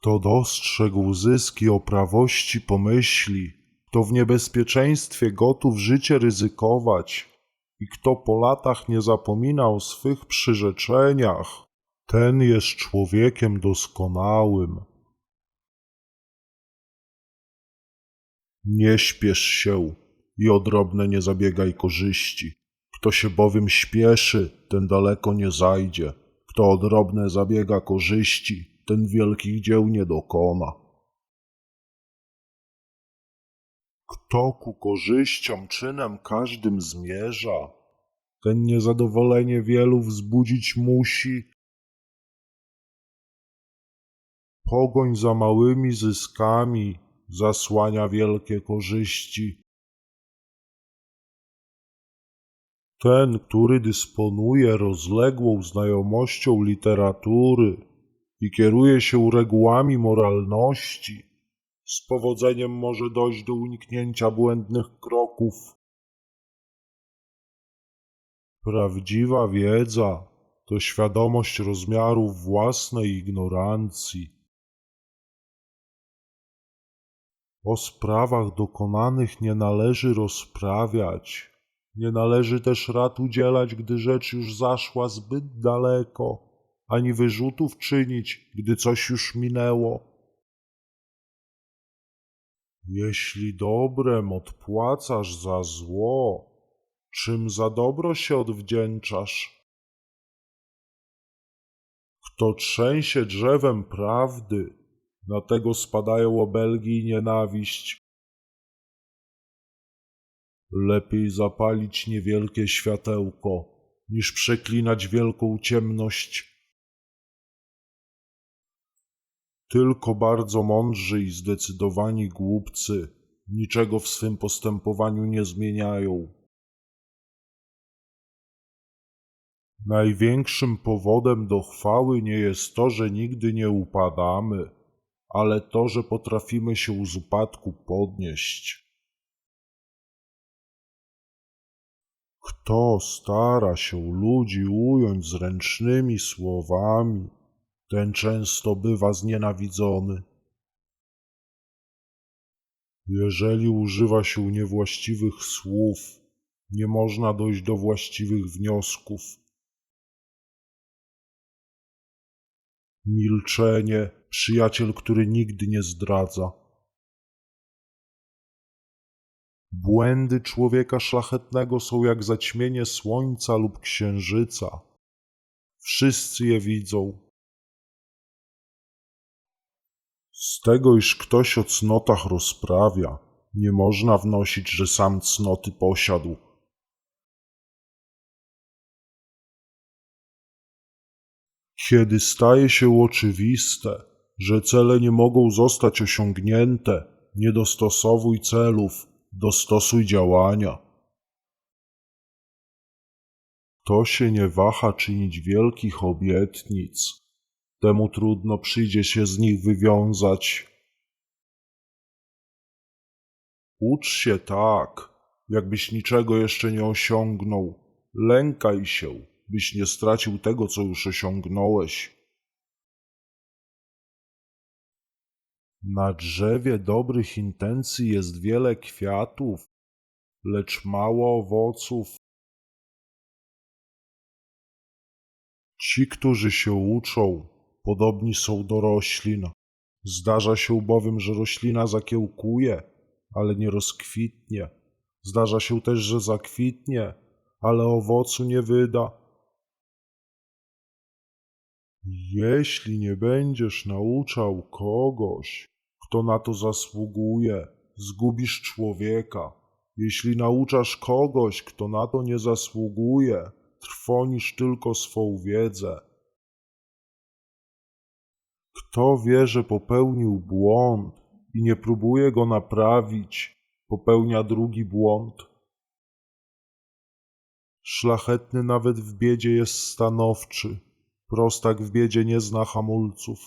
Kto dostrzegł zyski o prawości pomyśli, kto w niebezpieczeństwie gotów życie ryzykować i kto po latach nie zapomina o swych przyrzeczeniach, ten jest człowiekiem doskonałym. Nie śpiesz się i o drobne nie zabiegaj korzyści. Kto się bowiem śpieszy, ten daleko nie zajdzie. Kto o drobne zabiega korzyści, ten wielkich dzieł nie dokona. Kto ku korzyściom czynem każdym zmierza, ten niezadowolenie wielu wzbudzić musi. Pogoń za małymi zyskami zasłania wielkie korzyści. Ten, który dysponuje rozległą znajomością literatury i kieruje się regułami moralności, z powodzeniem może dojść do uniknięcia błędnych kroków. Prawdziwa wiedza to świadomość rozmiarów własnej ignorancji. O sprawach dokonanych nie należy rozprawiać, nie należy też rad udzielać, gdy rzecz już zaszła zbyt daleko, ani wyrzutów czynić, gdy coś już minęło. Jeśli dobrem odpłacasz za zło, czym za dobro się odwdzięczasz? Kto trzęsie drzewem prawdy, na tego spadają obelgi i nienawiść. Lepiej zapalić niewielkie światełko, niż przeklinać wielką ciemność. Tylko bardzo mądrzy i zdecydowani głupcy niczego w swym postępowaniu nie zmieniają. Największym powodem do chwały nie jest to, że nigdy nie upadamy, ale to, że potrafimy się z upadku podnieść. Kto stara się ludzi ująć zręcznymi słowami, ten często bywa znienawidzony. Jeżeli używa się niewłaściwych słów, nie można dojść do właściwych wniosków. Milczenie, przyjaciel, który nigdy nie zdradza. Błędy człowieka szlachetnego są jak zaćmienie słońca lub księżyca. Wszyscy je widzą. Z tego, iż ktoś o cnotach rozprawia, nie można wnosić, że sam cnoty posiadł. Kiedy staje się oczywiste, że cele nie mogą zostać osiągnięte, nie dostosowuj celów, dostosuj działania. To się nie waha czynić wielkich obietnic, temu trudno przyjdzie się z nich wywiązać. Ucz się tak, jakbyś niczego jeszcze nie osiągnął. Lękaj się, byś nie stracił tego, co już osiągnąłeś. Na drzewie dobrych intencji jest wiele kwiatów, lecz mało owoców. Ci, którzy się uczą, podobni są do roślin. Zdarza się bowiem, że roślina zakiełkuje, ale nie rozkwitnie. Zdarza się też, że zakwitnie, ale owocu nie wyda. Jeśli nie będziesz nauczał kogoś, kto na to zasługuje, zgubisz człowieka. Jeśli nauczasz kogoś, kto na to nie zasługuje, trwonisz tylko swą wiedzę. Kto wie, że popełnił błąd i nie próbuje go naprawić, popełnia drugi błąd. Szlachetny nawet w biedzie jest stanowczy, prostak w biedzie nie zna hamulców.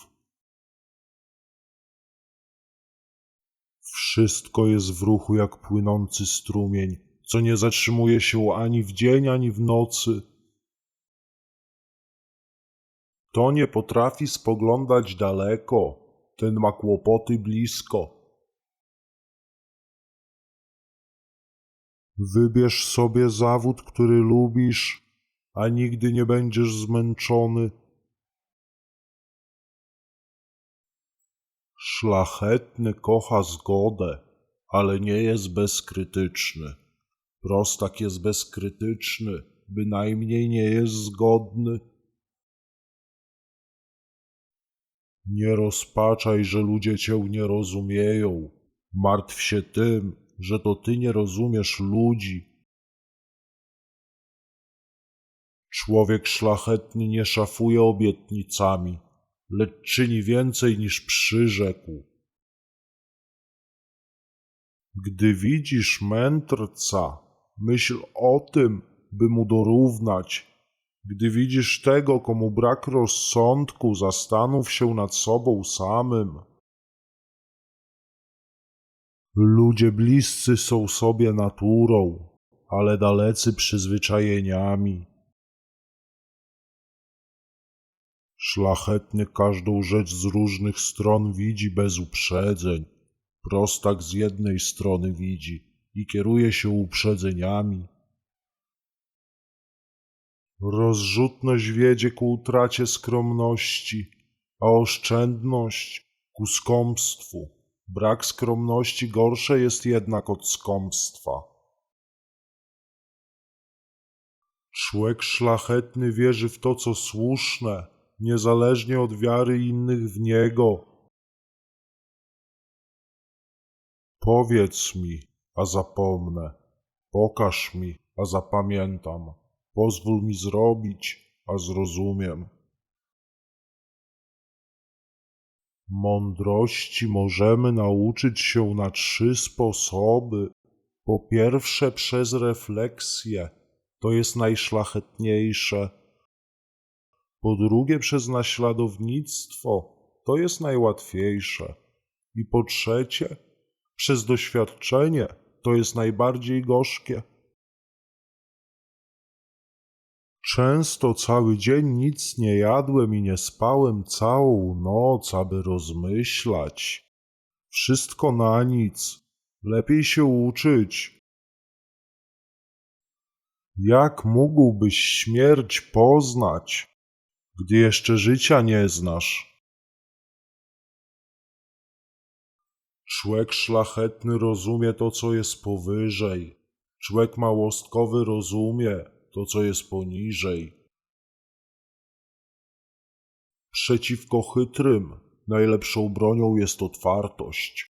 Wszystko jest w ruchu jak płynący strumień, co nie zatrzymuje się ani w dzień, ani w nocy. To nie potrafi spoglądać daleko, ten ma kłopoty blisko. Wybierz sobie zawód, który lubisz, a nigdy nie będziesz zmęczony. Szlachetny kocha zgodę, ale nie jest bezkrytyczny. Prostak jest bezkrytyczny, bynajmniej nie jest zgodny. Nie rozpaczaj, że ludzie cię nie rozumieją. Martw się tym, że to ty nie rozumiesz ludzi. Człowiek szlachetny nie szafuje obietnicami, lecz czyni więcej niż przyrzekł. Gdy widzisz mędrca, myśl o tym, by mu dorównać. Gdy widzisz tego, komu brak rozsądku, zastanów się nad sobą samym. Ludzie bliscy są sobie naturą, ale dalecy przyzwyczajeniami. Szlachetny każdą rzecz z różnych stron widzi bez uprzedzeń. Prostak z jednej strony widzi i kieruje się uprzedzeniami. Rozrzutność wiedzie ku utracie skromności, a oszczędność ku skąpstwu. Brak skromności gorsze jest jednak od skąpstwa. Człowiek szlachetny wierzy w to, co słuszne, niezależnie od wiary innych w niego. Powiedz mi, a zapomnę. Pokaż mi, a zapamiętam. Pozwól mi zrobić, a zrozumiem. Mądrości możemy nauczyć się na trzy sposoby. Po pierwsze, przez refleksję, to jest najszlachetniejsze. Po drugie, przez naśladownictwo, to jest najłatwiejsze. I po trzecie, przez doświadczenie, to jest najbardziej gorzkie. Często cały dzień nic nie jadłem i nie spałem całą noc, aby rozmyślać. Wszystko na nic. Lepiej się uczyć. Jak mógłbyś śmierć poznać, gdy jeszcze życia nie znasz? Człowiek szlachetny rozumie to, co jest powyżej. Człowiek małostkowy rozumie to, co jest poniżej. Przeciwko chytrym najlepszą bronią jest otwartość.